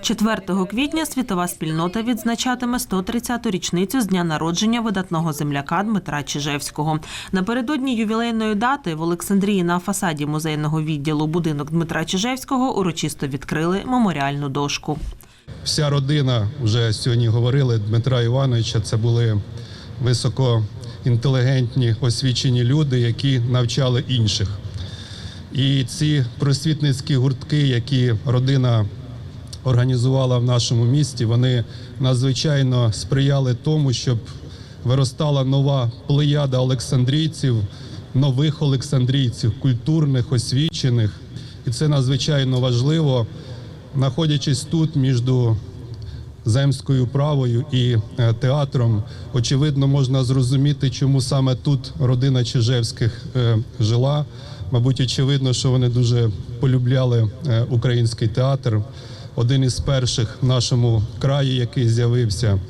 4 квітня світова спільнота відзначатиме 130-ту річницю з дня народження видатного земляка Дмитра Чижевського. Напередодні ювілейної дати в Олександрії на фасаді музейного відділу будинок Дмитра Чижевського урочисто відкрили меморіальну дошку. Вся родина вже сьогодні говорили Дмитра Івановича. Це були високоінтелігентні, освічені люди, які навчали інших. І ці просвітницькі гуртки, які родина організувала в нашому місті, вони надзвичайно сприяли тому, щоб виростала нова плеяда олександрійців, нових олександрійців, культурних, освічених. І це надзвичайно важливо, знаходячись тут між земською правою і е, театром, очевидно, можна зрозуміти, чому саме тут родина Чижевських е, жила. Мабуть, очевидно, що вони дуже полюбляли е, український театр. Один із перших в нашому краї, який з'явився.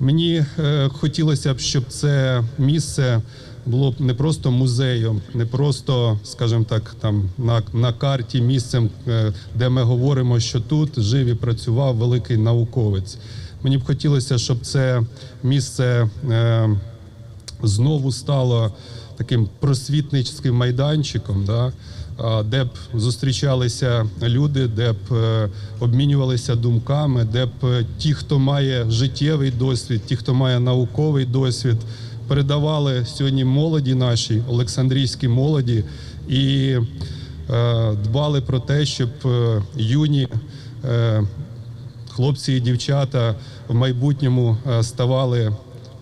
Мені е, хотілося б, щоб це місце було б не просто музеєм, не просто, скажімо так, там на, на карті місцем, е, де ми говоримо, що тут жив і працював великий науковець. Мені б хотілося, щоб це місце е, знову стало таким просвітницьким майданчиком, да, де б зустрічалися люди, де б е, обмінювалися думками, де б е, ті, хто має життєвий досвід, ті, хто має науковий досвід, передавали сьогодні молоді нашій, Олександрійській молоді, і е, дбали про те, щоб юні. Хлопці і дівчата в майбутньому ставали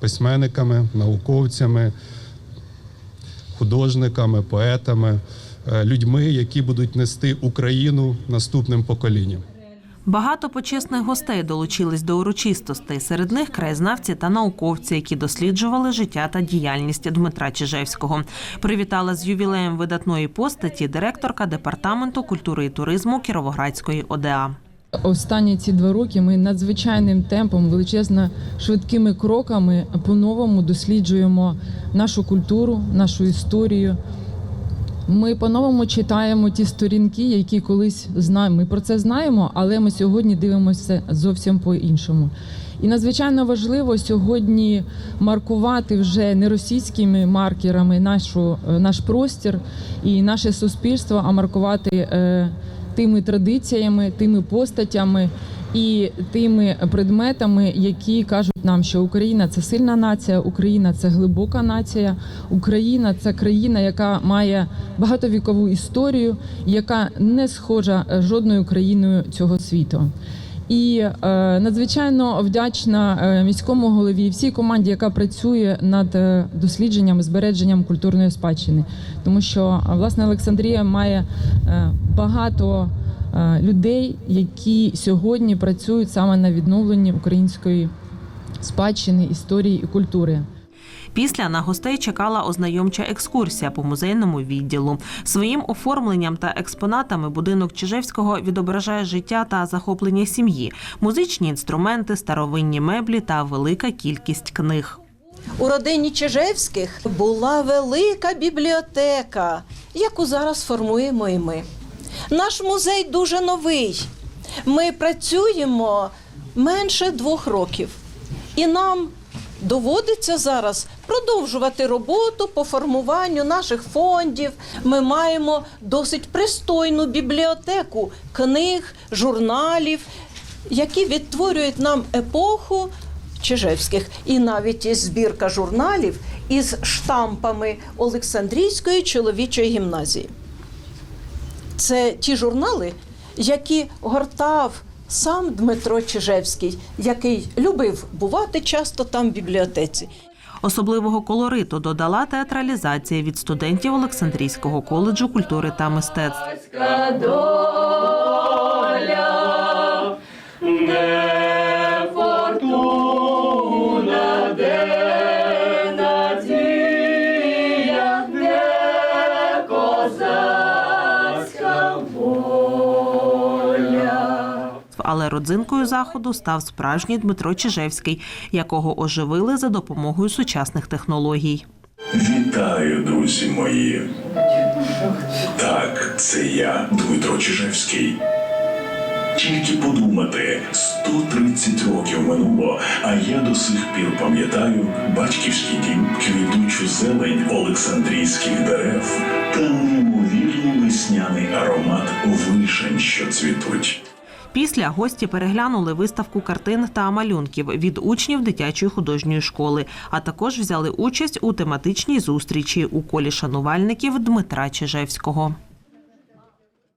письменниками, науковцями, художниками, поетами, людьми, які будуть нести Україну наступним поколінням. Багато почесних гостей долучились до урочистостей. Серед них краєзнавці та науковці, які досліджували життя та діяльність Дмитра Чижевського. Привітала з ювілеєм видатної постаті директорка департаменту культури і туризму Кіровоградської ОДА. Останні ці два роки ми надзвичайним темпом, величезно швидкими кроками по-новому досліджуємо нашу культуру, нашу історію. Ми по-новому читаємо ті сторінки, які колись знаємо. Ми про це знаємо, але ми сьогодні дивимося зовсім по-іншому. І надзвичайно важливо сьогодні маркувати вже не російськими маркерами нашу, е, наш простір і наше суспільство, а маркувати е, тими традиціями, тими постатями і тими предметами, які кажуть нам, що Україна це сильна нація, Україна це глибока нація, Україна це країна, яка має багатовікову історію, яка не схожа жодною країною цього світу. І е, надзвичайно вдячна е, міському голові всій команді, яка працює над е, дослідженням, збереженням культурної спадщини, тому що власне Олександрія має е, багато людей, які сьогодні працюють саме на відновленні української спадщини, історії і культури. Після на гостей чекала ознайомча екскурсія по музейному відділу. Своїм оформленням та експонатами будинок Чижевського відображає життя та захоплення сім'ї, музичні інструменти, старовинні меблі та велика кількість книг. У родині Чижевських була велика бібліотека, яку зараз формуємо і ми. Наш музей дуже новий. Ми працюємо менше двох років, і нам доводиться зараз продовжувати роботу по формуванню наших фондів. Ми маємо досить пристойну бібліотеку книг, журналів, які відтворюють нам епоху Чижевських. І навіть є збірка журналів із штампами Олександрійської чоловічої гімназії. Це ті журнали, які гортав сам Дмитро Чижевський, який любив бувати часто там в бібліотеці. Особливого колориту додала театралізація від студентів Олександрійського коледжу культури та мистецтв. Але родзинкою заходу став справжній Дмитро Чижевський, якого оживили за допомогою сучасних технологій. Вітаю, друзі мої. Так, це я, Дмитро Чижевський. Тільки подумати, 130 років минуло, а я до сих пір пам'ятаю батьківський дім, квітучу зелень Олександрійських дерев та неймовірний весняний аромат вишень, що цвітуть. Після гості переглянули виставку картин та малюнків від учнів дитячої художньої школи, а також взяли участь у тематичній зустрічі у колі шанувальників Дмитра Чижевського.